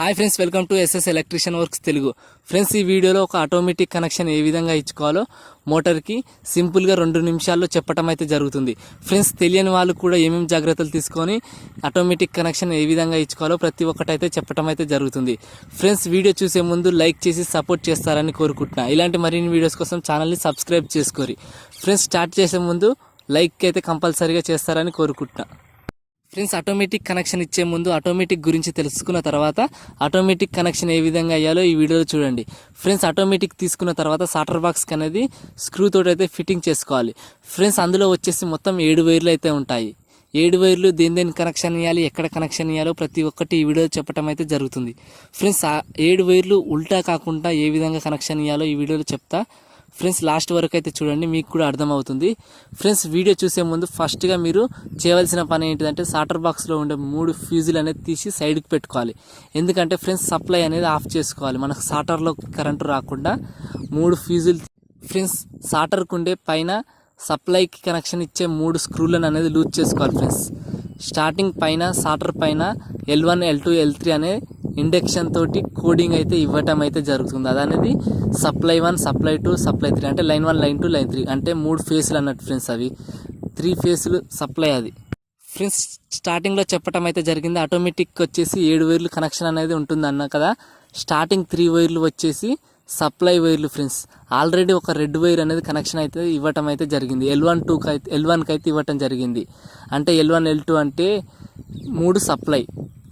Hi friends welcome to SS electrician works Telugu. Friends ఈ వీడియోలో ఒక ఆటోమేటిక్ కనెక్షన్ ఏ విధంగా ఇచ్చుకోవాలో మోటార్కి సింపుల్గా రెండు నిమిషాల్లో చెప్పటం అయితే జరుగుతుంది. ఫ్రెండ్స్ తెలియని వాళ్ళు కూడా ఏమేమి జాగ్రత్తలు తీసుకొని ఆటోమేటిక్ కనెక్షన్ ఏ విధంగా ఇచ్చుకోవాలో ప్రతి ఒక్కటి అయితే చెప్పటం అయితే జరుగుతుంది. ఫ్రెండ్స్ వీడియో చూసే ముందు లైక్ చేసి సపోర్ట్ చేస్తారని కోరుకుంటున్నా. ఇలాంటి మరిన్ని వీడియోస్ కోసం ఛానల్ని సబ్స్క్రైబ్ చేసుకోరి. ఫ్రెండ్స్ స్టార్ట్ చేసే ముందు లైక్ అయితే కంపల్సరీగా చేస్తారని కోరుకుంటున్నా. ఫ్రెండ్స్ ఆటోమేటిక్ కనెక్షన్ ఇచ్చే ముందు ఆటోమేటిక్ గురించి తెలుసుకున్న తర్వాత ఆటోమేటిక్ కనెక్షన్ ఏ విధంగా అయ్యాలో ఈ వీడియోలో చూడండి. ఫ్రెండ్స్ ఆటోమేటిక్ తీసుకున్న తర్వాత సాటర్ బాక్స్కి అనేది స్క్రూ తోటి అయితే ఫిట్టింగ్ చేసుకోవాలి. ఫ్రెండ్స్ అందులో వచ్చేసి మొత్తం ఏడు వైర్లు అయితే ఉంటాయి. ఏడు వైర్లు దేని దేని కనెక్షన్ ఇవ్వాలి ఎక్కడ కనెక్షన్ ఇవ్వాలో ప్రతి ఒక్కటి ఈ వీడియో చెప్పడం అయితే జరుగుతుంది. ఫ్రెండ్స్ ఏడు వైర్లు ఉల్టా కాకుండా ఏ విధంగా కనెక్షన్ ఇవ్వాలో ఈ వీడియోలో చెప్తా. ఫ్రెండ్స్ లాస్ట్ వరకు అయితే చూడండి మీకు కూడా అర్థమవుతుంది. ఫ్రెండ్స్ వీడియో చూసే ముందు ఫస్ట్గా మీరు చేయవలసిన పని ఏంటిదంటే సాటర్ బాక్స్లో ఉండే మూడు ఫ్యూజులు అనేది తీసి సైడ్కి పెట్టుకోవాలి. ఎందుకంటే ఫ్రెండ్స్ సప్లై అనేది ఆఫ్ చేసుకోవాలి. మనకు సాటర్లో కరెంటు రాకుండా మూడు ఫ్యూజులు ఫ్రెండ్స్ సాటర్కు ఉండే పైన సప్లైకి కనెక్షన్ ఇచ్చే మూడు స్క్రూలను అనేది లూజ్ చేసుకోవాలి ఫ్రెండ్స్. స్టార్టింగ్ పైన సాటర్ పైన L one L two L three అనే ఇండక్షన్ తోటి కోడింగ్ అయితే ఇవ్వటం అయితే జరుగుతుంది. అదనేది supply one supply two supply three అంటే line one line two line three అంటే మూడు ఫేస్లు అన్నట్టు ఫ్రెండ్స్ అవి. త్రీ ఫేస్లు సప్లై అది. ఫ్రెండ్స్ స్టార్టింగ్లో చెప్పటం అయితే జరిగింది. ఆటోమేటిక్ వచ్చేసి ఏడు వైర్లు కనెక్షన్ అనేది ఉంటుంది అన్న కదా స్టార్టింగ్ త్రీ వైర్లు వచ్చేసి సప్లై వైర్లు ఫ్రెండ్స్ ఆల్రెడీ ఒక రెడ్ వైర్ అనేది కనెక్షన్ అయితే ఇవ్వటం అయితే జరిగింది. ఎల్ వన్ టూకి అయితే ఎల్ వన్కి అయితే ఇవ్వటం జరిగింది. అంటే ఎల్ వన్ ఎల్ టూ అంటే మూడు సప్లై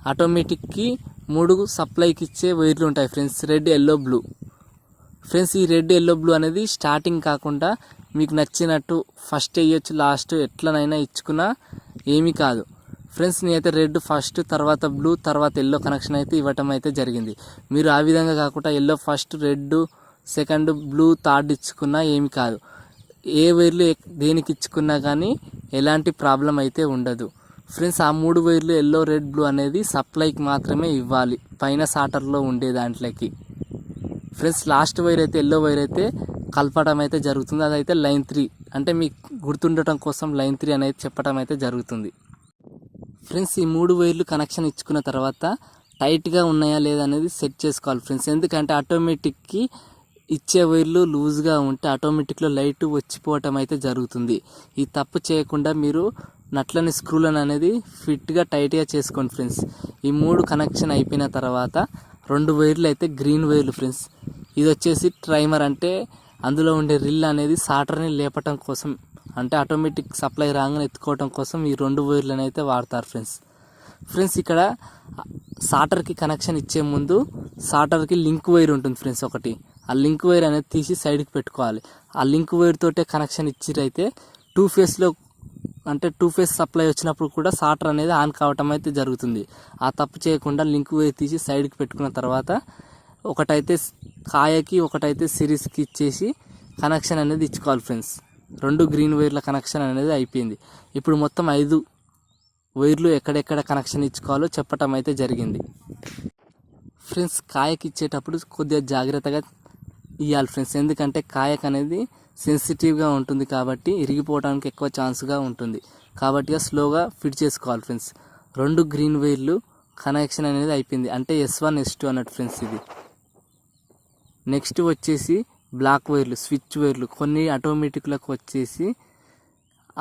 ఆటోమేటిక్కి మూడు సప్లైకి ఇచ్చే వైర్లు ఉంటాయి friends. Red yellow blue. Friends ఈ రెడ్ ఎల్లో బ్లూ అనేది స్టార్టింగ్ కాకుండా మీకు నచ్చినట్టు ఫస్ట్ వేయొచ్చు లాస్ట్ ఎట్లనైనా ఇచ్చుకున్నా ఏమీ కాదు. ఫ్రెండ్స్ నేనైతే రెడ్ ఫస్ట్ తర్వాత బ్లూ తర్వాత ఎల్లో కనెక్షన్ అయితే ఇవ్వటం అయితే జరిగింది. మీరు ఆ విధంగా కాకుండా yellow first red second blue third ఇచ్చుకున్నా ఏమి కాదు. ఏ వైర్లు దేనికి ఇచ్చుకున్నా కానీ ఎలాంటి ప్రాబ్లం అయితే ఉండదు. ఫ్రెండ్స్ ఆ మూడు వైర్లు ఎల్లో రెడ్ బ్లూ అనేది సప్లైకి మాత్రమే ఇవ్వాలి. పైన సాటర్లో ఉండే దాంట్లోకి. ఫ్రెండ్స్ లాస్ట్ వైర్ అయితే ఎల్లో వైర్ అయితే కలపడం అయితే జరుగుతుంది. అదైతే లైన్ త్రీ అంటే మీకు గుర్తుండటం కోసం లైన్ త్రీ అనేది చెప్పడం అయితే జరుగుతుంది. ఫ్రెండ్స్ ఈ మూడు వైర్లు కనెక్షన్ ఇచ్చుకున్న తర్వాత టైట్గా ఉన్నాయా లేదా అనేది సెట్ చేసుకోవాలి. ఫ్రెండ్స్ ఎందుకంటే ఆటోమేటిక్కి ఇచ్చే వైర్లు లూజ్గా ఉంటే ఆటోమేటిక్లో లైట్ వచ్చిపోవటం అయితే జరుగుతుంది. ఈ తప్పు చేయకుండా మీరు నట్లని స్క్రూలను అనేది ఫిట్గా టైట్గా చేసుకోండి ఫ్రెండ్స్. ఈ మూడు కనెక్షన్ అయిపోయిన తర్వాత రెండు వైర్లు అయితే గ్రీన్ వైర్లు ఫ్రెండ్స్. ఇది వచ్చేసి ట్రైమర్ అంటే అందులో ఉండే రిల్ అనేది సాటర్ని లేపటం కోసం అంటే ఆటోమేటిక్ సప్లై రాగానే ఎత్తుకోవడం కోసం ఈ రెండు వైర్లను అయితే వాడతారు ఫ్రెండ్స్. ఫ్రెండ్స్ ఇక్కడ సాటర్కి కనెక్షన్ ఇచ్చే ముందు సాటర్కి లింక్ వైర్ ఉంటుంది ఫ్రెండ్స్ ఒకటి. ఆ లింక్ వైర్ అనేది తీసి సైడ్కి పెట్టుకోవాలి. ఆ లింక్ వైర్ తోటే కనెక్షన్ ఇచ్చిరైతే టూ ఫేస్లో అంటే టూ ఫేస్ సప్లై వచ్చినప్పుడు కూడా సాటర్ అనేది ఆన్ కావటం అయితే జరుగుతుంది. ఆ తప్పు చేయకుండా లింక్ వైర్ తీసి సైడ్కి పెట్టుకున్న తర్వాత ఒకటైతే కాయకి ఒకటైతే సిరీస్కి ఇచ్చేసి కనెక్షన్ అనేది ఇచ్చుకోవాలి ఫ్రెండ్స్ రెండు గ్రీన్ వైర్ల కనెక్షన్ అనేది అయిపోయింది. ఇప్పుడు మొత్తం ఐదు వైర్లు ఎక్కడెక్కడ కనెక్షన్ ఇచ్చుకోవాలో చెప్పటం అయితే జరిగింది. ఫ్రెండ్స్ కాయకి ఇచ్చేటప్పుడు కొద్దిగా జాగ్రత్తగా ఇవ్వాలి ఫ్రెండ్స్. ఎందుకంటే కాయకు అనేది సెన్సిటివ్గా ఉంటుంది కాబట్టి ఇరిగిపోవడానికి ఎక్కువ ఛాన్స్గా ఉంటుంది. కాబట్టి స్లోగా ఫిట్ చేసుకోవాలి ఫ్రెండ్స్. రెండు గ్రీన్ వైర్లు కనెక్షన్ అనేది అయిపోయింది. అంటే ఎస్ వన్ ఎస్ టూ అన్నట్టు ఫ్రెండ్స్ ఇది. నెక్స్ట్ వచ్చేసి బ్లాక్ వైర్లు స్విచ్ వైర్లు. కొన్ని ఆటోమేటిక్లకు వచ్చేసి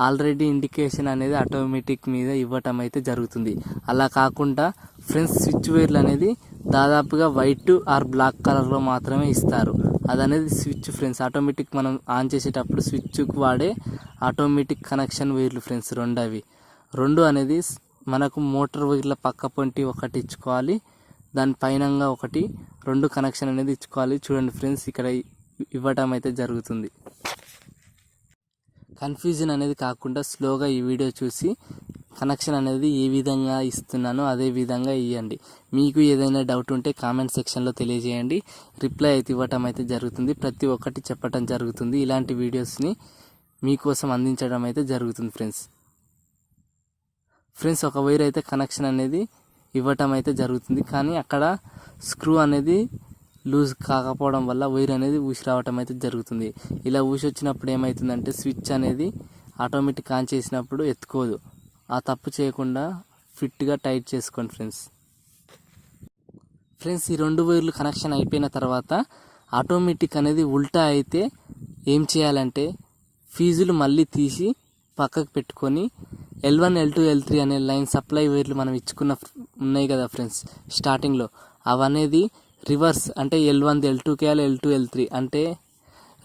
ఆల్రెడీ ఇండికేషన్ అనేది ఆటోమేటిక్ మీద ఇవ్వటం అయితే జరుగుతుంది. అలా కాకుండా ఫ్రెండ్స్ స్విచ్ వైర్లు అనేది దాదాపుగా వైట్ ఆర్ బ్లాక్ కలర్లో మాత్రమే ఇస్తారు. అదనేది స్విచ్ ఫ్రెండ్స్ ఆటోమేటిక్ మనం ఆన్ చేసేటప్పుడు స్విచ్కి వాడే ఆటోమేటిక్ కనెక్షన్ వైర్లు ఫ్రెండ్స్ రెండు అవి రెండు అనేది మనకు మోటార్ వైర్ల పక్క పొంటి ఒకటి ఇచ్చుకోవాలి దాని పైనంగా ఒకటి రెండు కనెక్షన్ అనేది ఇచ్చుకోవాలి. చూడండి ఫ్రెండ్స్ ఇక్కడ ఇవ్వటం అయితే జరుగుతుంది. కన్ఫ్యూజన్ అనేది కాకుండా స్లోగా ఈ వీడియో చూసి కనెక్షన్ అనేది ఏ విధంగా ఇస్తున్నానో అదే విధంగా ఇవ్వండి మీకు ఏదైనా డౌట్ ఉంటే కామెంట్ సెక్షన్లో తెలియజేయండి. రిప్లై అయితే ఇవ్వటం అయితే జరుగుతుంది. ప్రతి ఒక్కటి చెప్పటం జరుగుతుంది. ఇలాంటి వీడియోస్ని మీకోసం అందించడం అయితే జరుగుతుంది ఫ్రెండ్స్. ఫ్రెండ్స్ ఒక వైర్ అయితే కనెక్షన్ అనేది ఇవ్వటం అయితే జరుగుతుంది. కానీ అక్కడ స్క్రూ అనేది లూజ్ కాకపోవడం వల్ల వైర్ అనేది ఊసి రావటం అయితే జరుగుతుంది. ఇలా ఊసి వచ్చినప్పుడు ఏమవుతుందంటే స్విచ్ అనేది ఆటోమేటిక్ ఆన్ చేసినప్పుడు ఎత్తుకోదు. ఆ తప్పు చేయకుండా ఫిట్గా టైట్ చేసుకోండి ఫ్రెండ్స్. ఫ్రెండ్స్ ఈ రెండు వైర్లు కనెక్షన్ అయిపోయిన తర్వాత ఆటోమేటిక్ అనేది ఉల్టా అయితే ఏం చేయాలంటే ఫీజులు మళ్ళీ తీసి పక్కకు పెట్టుకొని L one L two L three అనే లైన్ సప్లై వైర్లు మనం ఇచ్చుకున్న ఉన్నాయి కదా ఫ్రెండ్స్ స్టార్టింగ్లో. అవనేది రివర్స్ అంటే ఎల్ వన్ ఎల్ టూ కేయాలి ఎల్ టూ ఎల్ త్రీ అంటే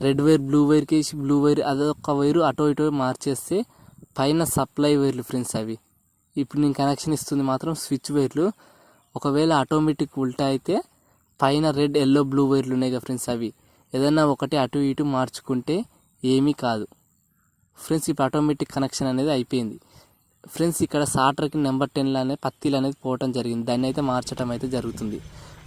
రెడ్ వైర్ బ్లూ వైర్కి వేసి బ్లూ వైర్ అదొక వైరు అటో ఇటో మార్చేస్తే పైన సప్లై వైర్లు ఫ్రెండ్స్ అవి. ఇప్పుడు నేను కనెక్షన్ ఇస్తుంది మాత్రం స్విచ్ వైర్లు ఒకవేళ ఆటోమేటిక్ ఉల్టా అయితే పైన రెడ్ ఎల్లో బ్లూ వైర్లు ఉన్నాయి కదా ఫ్రెండ్స్ అవి. ఏదైనా ఒకటి అటు ఇటు మార్చుకుంటే ఏమీ కాదు. ఫ్రెండ్స్ ఇప్పుడు ఆటోమేటిక్ కనెక్షన్ అనేది అయిపోయింది. ఫ్రెండ్స్ ఇక్కడ సాటర్కి నెంబర్ టెన్లో అనేది పత్తిలు అనేది పోవటం జరిగింది. దాన్ని అయితే మార్చడం అయితే జరుగుతుంది.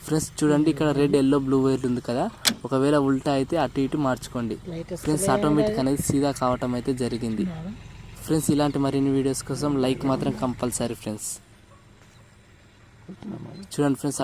ఫ్రెండ్స్ చూడండి ఇక్కడ రెడ్ ఎల్లో బ్లూ వైర్లు ఉంది కదా. ఒకవేళ ఉల్టా అయితే అటు ఇటు మార్చుకోండి. ఫ్రెండ్స్ ఆటోమేటిక్ అనేది సీదా కావటం అయితే జరిగింది. ఫ్రెండ్స్ ఇలాంటి మరిన్ని వీడియోస్ కోసం లైక్ మాత్రం కంపల్సరీ ఫ్రెండ్స్ చూడండి ఫ్రెండ్స్